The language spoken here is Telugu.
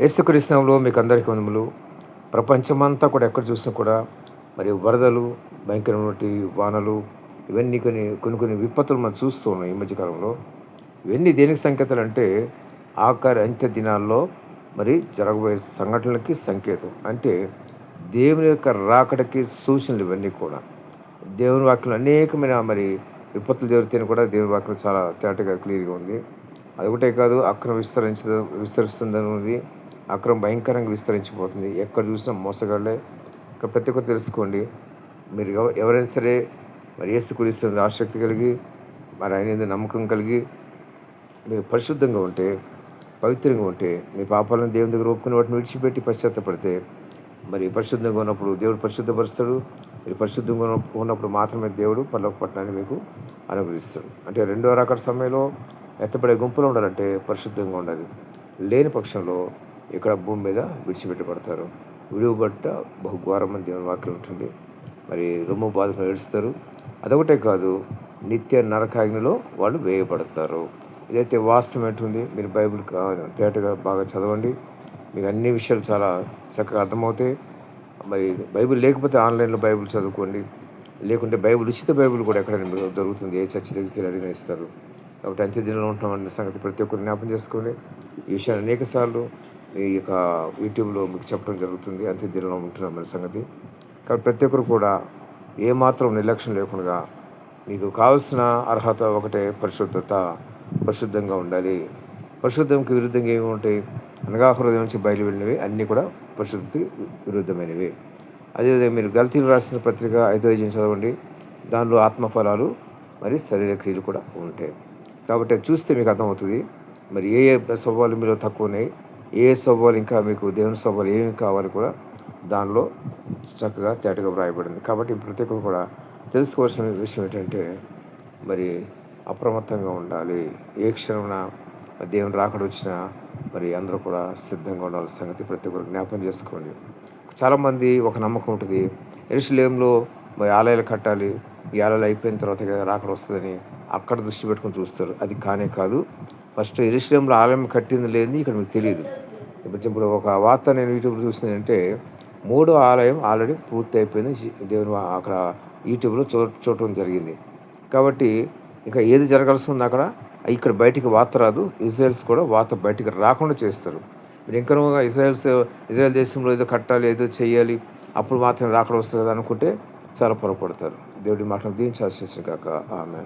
యేసుక్రీస్తులో మీకు అందరికీ వందములు. ప్రపంచమంతా కూడా ఎక్కడ చూసినా కూడా మరి వరదలు భయంకరమైనటువంటి వానలు ఇవన్నీ కొన్ని కొన్ని కొన్ని విపత్తులు మనం చూస్తూ ఉన్నాం ఈ మధ్యకాలంలో ఇవన్నీ దేనికి సంకేతాలు అంటే ఆఖరి అంత్య దినాల్లో మరి జరగబోయే సంఘటనలకి సంకేతం. అంటే దేవుని యొక్క రాకడకి సూచనలు ఇవన్నీ కూడా. దేవుని వాక్యం అనేకమైన మరి విపత్తులు జరుగుతాయని కూడా దేవుని వాక్యం చాలా తేటగా క్లియర్గా ఉంది. అది ఒకటే కాదు అక్కడ విస్తరించ విస్తరిస్తుందని ఉంది. అక్రమం భయంకరంగా విస్తరించిపోతుంది. ఎక్కడ చూసినా మోసగాళ్ళే ఇక్కడ ప్రతి ఒక్కరు తెలుసుకోండి. మీరు ఎవరైనా సరే మరి ఏసు కురిస్తుంది ఆసక్తి కలిగి మరి ఆయన నమ్మకం కలిగి మీరు పరిశుద్ధంగా ఉంటే పవిత్రంగా ఉంటే మీ పాపాలను దేవుని దగ్గర ఒప్పుకుని వాటిని విడిచిపెట్టి పశ్చాత్తపడితే మరి పరిశుద్ధంగా ఉన్నప్పుడు దేవుడు పరిశుద్ధపరుస్తాడు. మీరు పరిశుద్ధంగా ఉన్నప్పుడు మాత్రమే దేవుడు పర్లోక పట్టణాన్ని మీకు అనుగ్రహిస్తాడు. అంటే రెండో రకాల సమయంలో ఎత్తపడే గుంపులో ఉండాలంటే పరిశుద్ధంగా ఉండాలి. లేని పక్షంలో ఇక్కడ భూమి మీద విడిచిపెట్టబడతారు. విడివబట్ట బహుఘోరమని దేవుని వాక్యం ఉంటుంది. మరి రొమ్ము బాధకు ఏడుస్తారు. అదొకటే కాదు నిత్య నరకాగ్నిలో వాళ్ళు వేయబడతారు. ఇదైతే వాస్తవం ఏంటుంది? మీరు బైబిల్ తేటగా బాగా చదవండి. మీకు అన్ని విషయాలు చాలా చక్కగా అర్థమవుతాయి. మరి బైబిల్ లేకపోతే ఆన్లైన్లో బైబిల్ చదువుకోండి. లేకుంటే బైబిల్ ఉచిత బైబిల్ కూడా ఎక్కడైనా మీకు దొరుకుతుంది. ఏ చర్చి దగ్గరికి అడిగిన ఇస్తారు. కాబట్టి అంత్య దినంలో ఉంటామన్న సంగతి ప్రతి ఒక్కరు జ్ఞాపం చేసుకోండి. ఈ విషయాన్ని అనేక సార్లు ఈ యొక్క యూట్యూబ్లో మీకు చెప్పడం జరుగుతుంది అంత్య ఉంటున్నాం మన సంగతి. కాబట్టి ప్రతి ఒక్కరు కూడా ఏమాత్రం నిర్లక్ష్యం లేకుండా మీకు కావలసిన అర్హత ఒకటే పరిశుద్ధత పరిశుద్ధంగా ఉండాలి. పరిశుద్ధంకి విరుద్ధంగా ఏమి ఉంటాయి? అనగా హృదయం నుంచి బయలు వెళ్ళినవి అన్నీ కూడా పరిశుద్ధతకి విరుద్ధమైనవి. అదేవిధంగా మీరు గల్తీలు రాసిన పత్రిక ఐదో అధ్యాయం చదవండి. దానిలో ఆత్మఫలాలు మరి శరీర క్రియలు కూడా ఉంటాయి. కాబట్టి చూస్తే మీకు అర్థమవుతుంది. మరి ఏ ఏ స్వభావాలు మీలో తక్కువ ఉన్నాయి? ఏ ఏ స్వభావాలు ఇంకా మీకు దేవుని స్వభావాలు ఏమి కావాలి కూడా దానిలో చక్కగా తేటగా వ్రాయబడింది. కాబట్టి ప్రతి ఒక్కరు కూడా తెలుసుకోవాల్సిన విషయం ఏంటంటే మరి అప్రమత్తంగా ఉండాలి. ఏ క్షణమున దేవుని రాకడ వచ్చినా మరి అందరూ కూడా సిద్ధంగా ఉండాల్సిన సంగతి ప్రతి ఒక్కరు జ్ఞాపం చేసుకోండి. చాలామంది ఒక నమ్మకం ఉంటుంది ఎరుసలేంలో మరి ఆలయాలు కట్టాలి ఈ ఆలయాలు అయిపోయిన తర్వాత రాకడ వస్తుందని అక్కడ దృష్టి పెట్టుకొని చూస్తారు. అది కానే కాదు ఫస్ట్ ఎరుసలేంలో ఆలయం కట్టింది లేని ఇక్కడ మీకు తెలియదు. ఇప్పుడు ఇప్పుడు ఒక వార్త నేను యూట్యూబ్లో చూసిందంటే మూడో ఆలయం ఆల్రెడీ పూర్తి అయిపోయింది. దేవుని అక్కడ యూట్యూబ్లో చూ చూడటం జరిగింది. కాబట్టి ఇంకా ఏది జరగాల్సి ఉంది అక్కడ? ఇక్కడ బయటికి వార్త రాదు. ఇజ్రాయల్స్ కూడా వార్త బయటికి రాకుండా చేస్తారు. మీరు ఇంకా ఇజ్రాయల్స్ ఇజ్రాయల్ దేశంలో ఏదో కట్టాలి ఏదో చేయాలి అప్పుడు మాత్రం రాకడ వస్తుంది అనుకుంటే చాలా పొరపడతారు దేవుడి మాటను దీవించాల్సి కాక ఆమె